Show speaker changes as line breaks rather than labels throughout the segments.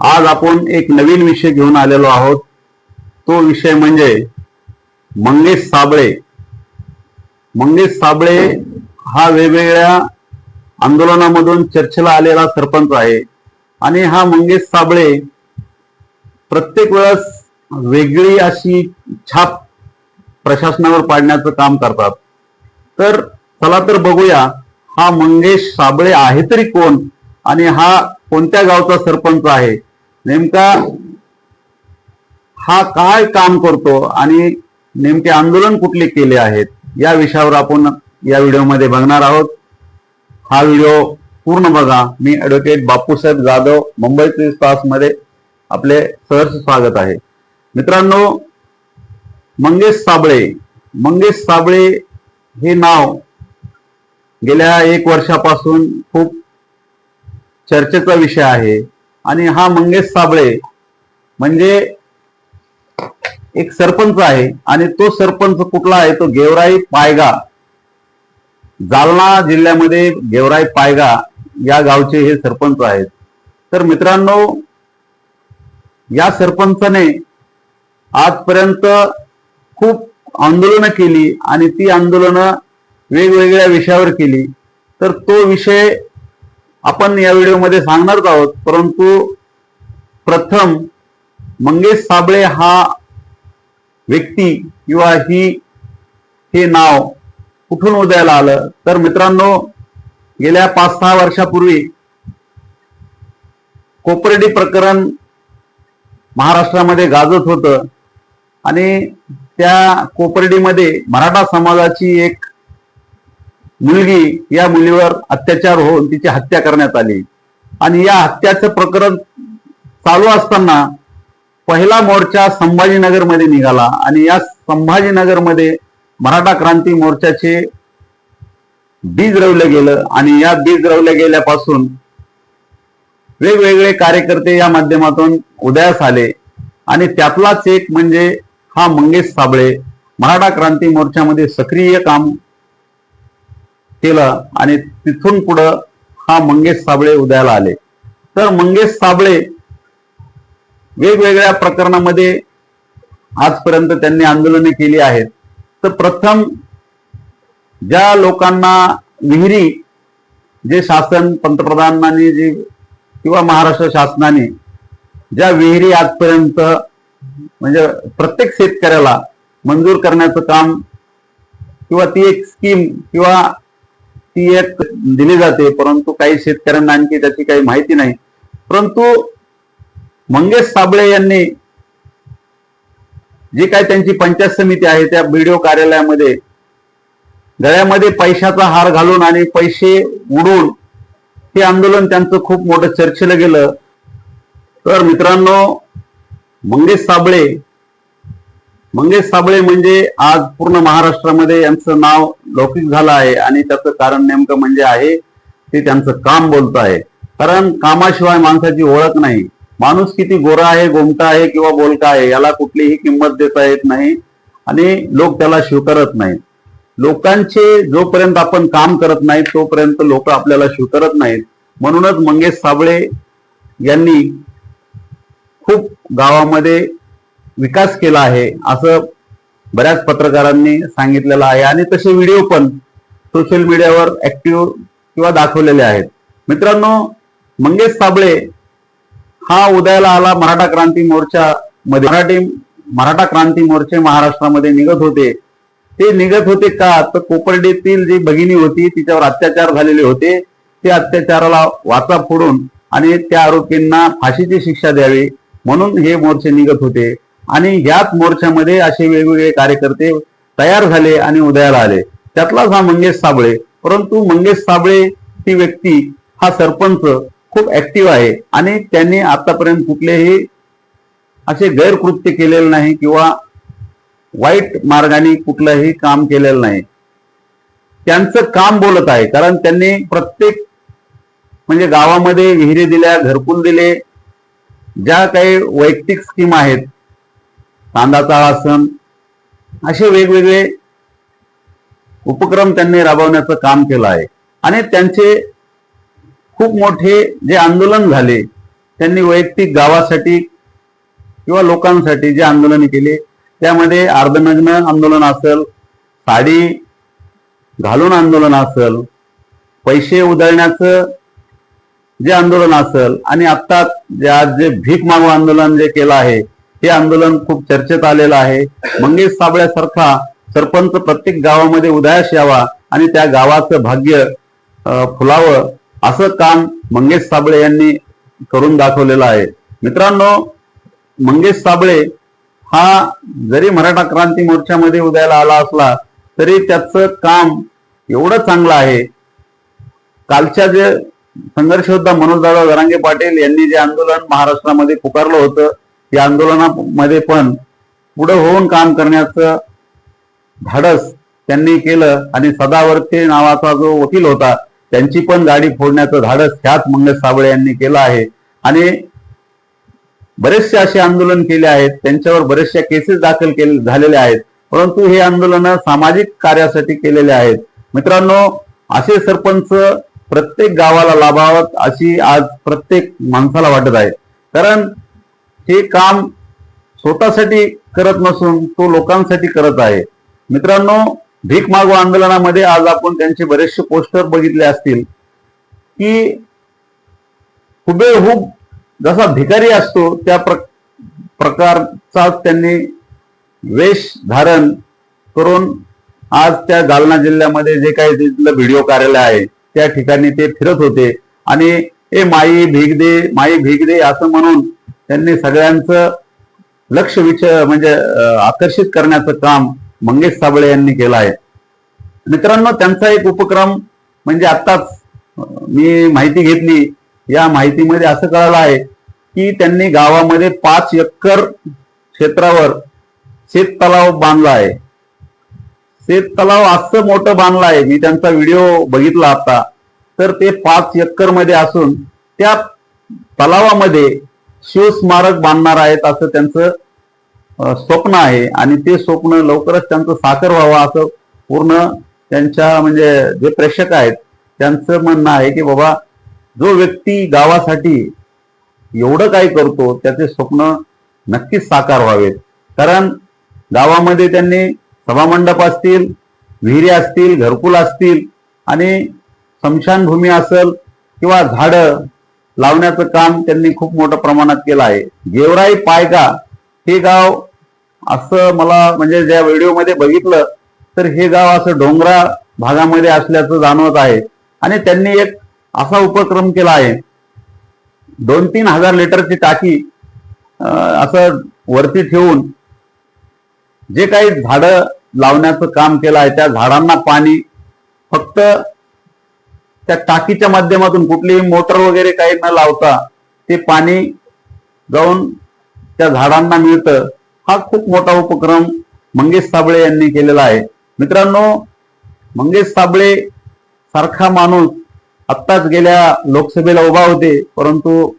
आज आपण एक नवीन विषय घेऊन आलेलो आहोत. तो विषय म्हणजे मंगेश साबळे. मंगेश साबळे हा वेगवेगळ्या आंदोलनामधून चर्चेला आलेला सरपंच आहे. आणि हा मंगेश साबळे प्रत्येक वेळेस वेगळी अशी छाप प्रशासनावर पाडण्याचं काम करतात. तर चला तर बघूया हा मंगेश साबळे आहे तरी कोण? आणि हा कोणत्या गावचा सरपंच आहे? नेमका हा काय काम करतो आणि नेमके आंदोलन कुठले केले आहेत या विषयावर आपण या व्हिडिओमध्ये बघणार आहोत. हा व्हिडिओ पूर्ण बघा. मी ऍडव्होकेट बापूसाहेब जाधव मुंबई चोवीस तासमध्ये आपले सहर्ष स्वागत आहे. मित्रांनो मंगेश साबळे मंगेश साबळे हे नाव गेल्या एक वर्षापासून खूप चर्चेचा विषय आहे. आणि हा मंगेश साबळे म्हणजे एक सरपंच आहे आणि तो सरपंच कुठला आहे? तो गेवराई पायगा. जालना जिल्ह्यामध्ये गेवराई पायगा या गावचे हे सरपंच आहेत. तर मित्रांनो या सरपंचाने आजपर्यंत खूप आंदोलनं केली आणि ती आंदोलनं वेगवेगळ्या विषयावर केली. तर तो विषय आपण या व्हिडिओमध्ये सांगणारच आहोत परंतु प्रथम मंगेश साबळे हा व्यक्ती किंवा ही हे नाव कुठून उदयाला आलं? तर मित्रांनो गेल्या पाच सहा वर्षापूर्वी कोपर्डी प्रकरण महाराष्ट्रामध्ये गाजत होतं. आणि त्या कोपर्डीमध्ये मराठा समाजाची एक मुलगी या मुलीवर अत्याचार होऊन तिची हत्या करण्यात आली. आणि या हत्याचं प्रकरण चालू असताना पहिला मोर्चा संभाजीनगरमध्ये निघाला. आणि या संभाजीनगरमध्ये मराठा क्रांती मोर्चाचे बीज रवलं गेलं. आणि या बीज रवल्या गेल्यापासून वेगवेगळे कार्यकर्ते या माध्यमातून उदयास आले. आणि त्यातलाच एक म्हणजे हा मंगेश साबळे मराठा क्रांती मोर्चामध्ये सक्रिय काम केलं आणि तिथून पुढं हा मंगेश साबळे उदयाला आले. तर मंगेश साबळे वेगवेगळ्या प्रकरणामध्ये आजपर्यंत त्यांनी आंदोलने केली आहेत. तर प्रथम ज्या लोकांना विहिरी जे शासन पंतप्रधानांनी जे किंवा महाराष्ट्र शासनाने ज्या विहिरी आजपर्यंत म्हणजे प्रत्येक शेतकऱ्याला मंजूर करण्याचं काम किंवा ती एक स्कीम किंवा ती एक दिली जाते परंतु काही शेतकऱ्यांना आणखी त्याची काही माहिती नाही. परंतु मंगेश साबळे यांनी जी काय त्यांची पंचायत समिती आहे त्या बीडीओ कार्यालयामध्ये गळ्यामध्ये पैशाचा हार घालून आणि पैसे उडून हे आंदोलन त्यांचं खूप मोठं चर्चेला गेलं. तर मित्रांनो मंगेश साबळे मंगेश साबळे म्हणजे आज पूर्ण महाराष्ट्रामध्ये यांचं नाव लौकिक झालं आहे आणि त्याचं कारण नेमकं म्हणजे आहे ते त्यांचं काम बोलत आहे. कारण कामाशिवाय माणसाची ओळख नाही. माणूस किती गोरा आहे गोमटा आहे किंवा बोलका आहे याला कुठलीही किंमत देता येत नाही आणि लोक त्याला स्वीकारत नाहीत. लोकांचे जोपर्यंत आपण काम करत नाही तोपर्यंत लोक आपल्याला स्वीकारत नाहीत. म्हणूनच मंगेश साबळे यांनी खूप गावामध्ये विकास केला आहे असं बऱ्याच पत्रकारांनी सांगितलेलं आहे. आणि तसे व्हिडिओ पण सोशल मीडियावर ऍक्टिव्ह किंवा दाखवलेले आहेत. मित्रांनो मंगेश साबळे हा उदयाला आला मराठा क्रांती मोर्चा मध्ये. मराठी मराठा क्रांती मोर्चे महाराष्ट्रामध्ये निघत होते. ते निघत होते का? तर कोपर्डीतील जी भगिनी होती तिच्यावर अत्याचार झालेले होते. ते अत्याचाराला वाचा फोडून आणि त्या आरोपींना फाशीची शिक्षा द्यावी म्हणून हे मोर्चे निघत होते. आणि ह्याच मोर्चामध्ये असे वेगवेगळे कार्यकर्ते तयार झाले आणि उदयाला आले. त्यातलाच हा मंगेश साबळे. परंतु मंगेश साबळे ही व्यक्ती हा सरपंच खूप ऍक्टिव्ह आहे आणि त्यांनी आतापर्यंत कुठलेही असे गैरकृत्य केलेले नाही किंवा वाईट मार्गाने कुठलंही काम केलेलं नाही. त्यांचं काम बोलत आहे. कारण त्यांनी प्रत्येक म्हणजे गावामध्ये विहिरी दिल्या घरकुल दिले. ज्या काही वैयक्तिक स्कीम आहेत कांदाचा आसन असे वेगवेगळे उपक्रम त्यांनी राबवण्याचं काम केलं आहे. आणि त्यांचे खूप मोठे जे आंदोलन झाले त्यांनी वैयक्तिक गावासाठी किंवा लोकांसाठी जे आंदोलन केले त्यामध्ये अर्धनग्न आंदोलन असेल साडी घालून आंदोलन असेल पैसे उधळण्याचं जे आंदोलन असेल आणि आता जे आज जे भीक मागू आंदोलन जे केलं आहे हे आंदोलन खूप चर्चेत आलेलं आहे. मंगेश साबळ्यासारखा सरपंच प्रत्येक गावामध्ये उदयास यावा आणि त्या गावाचं भाग्य फुलावं असं काम मंगेश साबळे यांनी करून दाखवलेलं आहे. मित्रांनो मंगेश साबळे हा जरी मराठा क्रांती मोर्चामध्ये उदयाला आला असला तरी त्याचं काम एवढं चांगलं आहे. कालच्या जे संघर्ष मनोज मनोजदादा जरांगे पाटील यांनी जे आंदोलन महाराष्ट्रामध्ये पुकारलं होतं या आंदोलनामध्ये पण पुढे होऊन काम करण्याचं धाडस त्यांनी केलं आणि सदावर्ते नावाचा जो वकील होता त्यांची पण गाडी फोडण्याचं धाडस ह्याच मंगेश साबळे यांनी केलं आहे. आणि बरेचसे असे आंदोलन केले आहेत त्यांच्यावर बरेचशा केसेस दाखल केले झालेले आहेत. परंतु हे आंदोलन सामाजिक कार्यासाठी केलेले आहेत. मित्रांनो असे सरपंच प्रत्येक गावाला लाभावत अशी आज प्रत्येक माणसाला वाटत आहे. कारण हे काम स्वतःसाठी करत नसून तो लोकांसाठी करत आहे. मित्रांनो भीक मागो आंदोलनामध्ये आज आपण त्यांचे बरेचसे पोस्टर बघितले असतील की हुबेहूब जसा भिकारी असतो त्या प्र- प्रकारचा त्यांनी वेश धारण करून आज त्या जालना जिल्ह्यामध्ये जे काही तिथलं व्हिडिओ कार्यालय आहे त्या ठिकाणी ते फिरत होते. आणि ए माई भीक दे माई भीक दे असं म्हणून त्यांनी सगळ्यांचं लक्ष विच म्हणजे आकर्षित करण्याचं काम मंगेश साबळे यांनी केलं आहे. मित्रांनो त्यांचा एक उपक्रम म्हणजे आत्ताच मी माहिती घेतली. या माहितीमध्ये असं कळालं आहे की त्यांनी गावामध्ये पाच एकर क्षेत्रावर शेत तलाव बांधला आहे. शेत तलाव असं मोठं बांधलं आहे. मी त्यांचा व्हिडिओ बघितला आता. तर ते पाच एकरमध्ये असून त्या तलावामध्ये शिवस्मारक बांधणार आहेत असं त्यांचं स्वप्न आहे. आणि ते स्वप्न लवकरच त्यांचं साकार व्हावं असं पूर्ण त्यांच्या म्हणजे जे प्रेक्षक आहेत त्यांचं म्हणणं आहे की बाबा जो व्यक्ती गावासाठी एवढं काही करतो त्याचे स्वप्न नक्कीच साकार व्हावेत. कारण गावामध्ये त्यांनी सभामंडप असतील विहिरी असतील घरकुल असतील आणि स्मशानभूमी असेल किंवा झाडं लावण्याचं काम त्यांनी खूप मोठ्या प्रमाणात केलं आहे. गेवराई पायगा हे गाव असं मला म्हणजे ज्या व्हिडिओमध्ये बघितलं तर हे गाव असं डोंगरा भागामध्ये असल्याचं जाणवत आहे. आणि त्यांनी एक असा उपक्रम केला आहे. दोन तीन हजार लिटरची टाकी असं वरती ठेवून जे काही झाडं लावण्याचं काम केलं आहे त्या झाडांना पाणी फक्त त्या टाकीच्या माध्यमातून कुठलीही मोटर वगैरे काही न लावता ते पाणी जाऊन त्या झाडांना मिळतं. हा खूप मोठा उपक्रम मंगेश साबळे यांनी केलेला आहे. मित्रांनो मंगेश साबळे सारखा माणूस आत्ताच गेल्या लोकसभेला उभा होते परंतु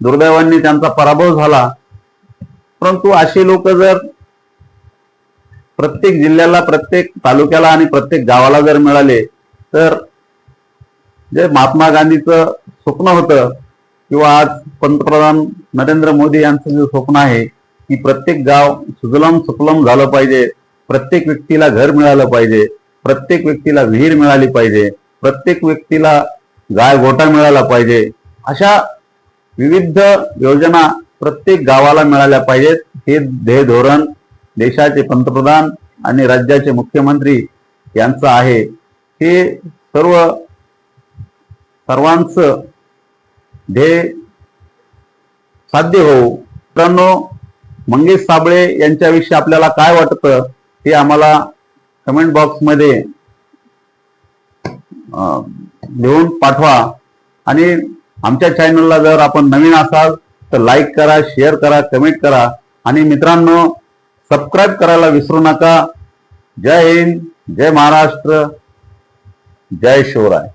दुर्दैवाने त्यांचा पराभव झाला. परंतु असे लोक जर प्रत्येक जिल्ह्याला प्रत्येक तालुक्याला आणि प्रत्येक गावाला जर मिळाले तर जे महात्मा गांधीचं स्वप्न होतं किंवा आज पंतप्रधान नरेंद्र मोदी यांचं जे स्वप्न आहे की प्रत्येक गाव सुजलम सुफलम झालं पाहिजे प्रत्येक व्यक्तीला घर मिळालं पाहिजे प्रत्येक व्यक्तीला विहीर मिळाली पाहिजे प्रत्येक व्यक्तीला गाय गोटा मिळाला पाहिजे अशा विविध योजना प्रत्येक गावाला मिळाल्या पाहिजेत. हे ध्येय धोरण देशाचे पंतप्रधान आणि राज्याचे मुख्यमंत्री यांचं आहे. हे सर्व सर्वांचं ध्येय साध्य होऊ. मित्रांनो मंगेश साबळे यांच्याविषयी आपल्याला काय वाटतं हे आम्हाला कमेंट बॉक्समध्ये लिहून पाठवा. आणि आमच्या चॅनलला जर आपण नवीन असाल तर लाईक करा शेअर करा कमेंट करा. आणि मित्रांनो सबस्क्राईब करायला विसरू नका. जय हिंद जय महाराष्ट्र जय शिवराय.